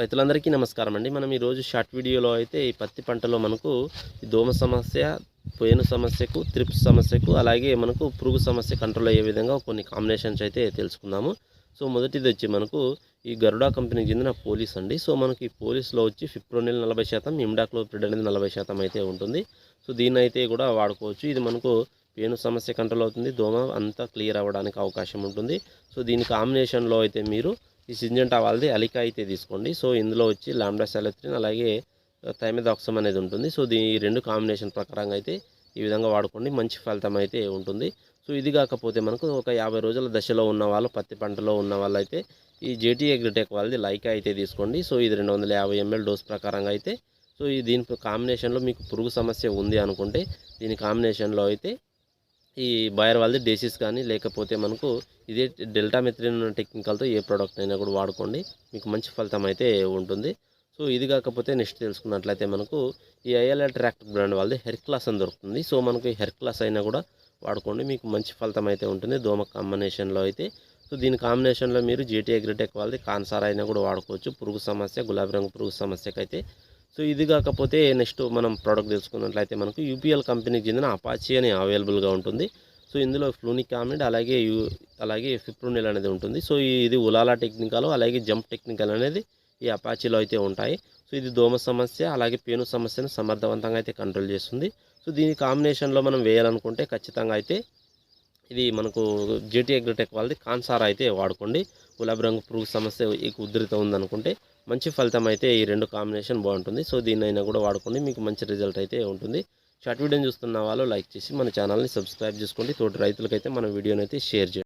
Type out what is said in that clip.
రైతులందరికీ నమస్కారం అండి మనం ఈరోజు షార్ట్ వీడియోలో అయితే ఈ పత్తి పంటలో మనకు దోమ సమస్య పోయిన సమస్యకు త్రిప్స్ సమస్యకు అలాగే మనకు పురుగు సమస్య కంట్రోల్ అయ్యే విధంగా కొన్ని కాంబినేషన్స్ అయితే తెలుసుకుందాము. సో మొదటిది వచ్చి మనకు ఈ గరుడా కంపెనీకి చెందిన పోలీస్ అండి. సో మనకి ఈ పోలీస్లో వచ్చి ఫిప్రోనిల్ నలభై శాతం ఇమ్డాక్లోప్రిడ్ అనేది నలభై శాతం అయితే ఉంటుంది. సో దీన్ని అయితే కూడా వాడుకోవచ్చు. ఇది మనకు పేను సమస్య కంట్రోల్ అవుతుంది. దోమ అంతా క్లియర్ అవ్వడానికి అవకాశం ఉంటుంది. సో దీని కాంబినేషన్లో అయితే మీరు ఈ సింజంటా వాళ్ళది అలికా అయితే తీసుకోండి. సో ఇందులో వచ్చి లాంబ్డా సెలెత్రిన్ అలాగే థైమెదాక్సమ్ అనేది ఉంటుంది. సో దీని ఈ రెండు కాంబినేషన్ ప్రకారంగా అయితే ఈ విధంగా వాడుకోండి. మంచి ఫలితం అయితే ఉంటుంది. సో ఇది కాకపోతే మనకు ఒక యాభై రోజుల దశలో ఉన్న వాళ్ళు పత్తి పంటలో ఉన్న వాళ్ళైతే ఈ జేటీ అగ్రిటెక్ వాళ్ళది లైకా అయితే తీసుకోండి. సో ఇది రెండు వందల యాభై ఎంఎల్ డోస్ ప్రకారంగా అయితే సో ఈ దీని కాంబినేషన్లో మీకు పురుగు సమస్య ఉంది అనుకుంటే దీని కాంబినేషన్లో అయితే ఈ బయర్ వాళ్ళది డేసిస్ కానీ లేకపోతే మనకు ఇదే డెల్టా మెత్రిన్ టెక్నికల్తో ఏ ప్రోడక్ట్ అయినా కూడా వాడుకోండి. మీకు మంచి ఫలితం అయితే ఉంటుంది. సో ఇది కాకపోతే నెక్స్ట్ తెలుసుకున్నట్లయితే మనకు ఈ ఐఎల్ఏ ట్రాక్టర్ బ్రాండ్ వాళ్ళది హెర్ క్లాస్ అని దొరుకుతుంది. సో మనకు ఈ హెర్ క్లాస్ అయినా కూడా వాడుకోండి. మీకు మంచి ఫలితం అయితే ఉంటుంది. దోమ కాంబినేషన్లో అయితే. సో దీని కాంబినేషన్లో మీరు జీటీ అగ్రిటెక్ వాళ్ళది కాన్సార్ అయినా కూడా వాడుకోవచ్చు. పురుగు సమస్య గులాబీ రంగు పురుగు సమస్యకైతే సో ఇది కాకపోతే నెక్స్ట్ మనం ప్రోడక్ట్ తెలుసుకున్నట్లయితే మనకు యూపీఎల్ కంపెనీకి చెందిన అపాచీ అని అవైలబుల్గా ఉంటుంది. సో ఇందులో ఫ్లూనిక్ ఆమిడ్ అలాగే యూ అలాగే ఫిప్రోనిల్ అనేది ఉంటుంది. సో ఇది ఉలాలా టెక్నికల్ అలాగే జంప్ టెక్నికల్ అనేది ఈ అపాచీలో అయితే ఉంటాయి. సో ఇది దోమ సమస్య అలాగే పేను సమస్యను సమర్థవంతంగా అయితే కంట్రోల్ చేస్తుంది. సో దీని కాంబినేషన్లో మనం వేయాలనుకుంటే ఖచ్చితంగా అయితే ఇది మనకు జేటీ అగ్రిటెక్ వాళ్ళది. కాన్సార్ అయితే వాడుకోండి. గులాబీ రంగు పురుగు సమస్య ఎక్కువ ఉధృత ఉందనుకుంటే మంచి ఫలితం అయితే ఈ రెండు కాంబినేషన్ బాగుంటుంది. సో దీన్నైనా కూడా వాడుకోండి. మీకు మంచి రిజల్ట్ అయితే ఉంటుంది. షార్ట్ వీడియోని చూస్తున్న వాళ్ళు లైక్ చేసి మన ఛానల్ని సబ్స్క్రైబ్ చేసుకోండి. తోటి రైతులకైతే మన వీడియోని అయితే షేర్ చేయండి.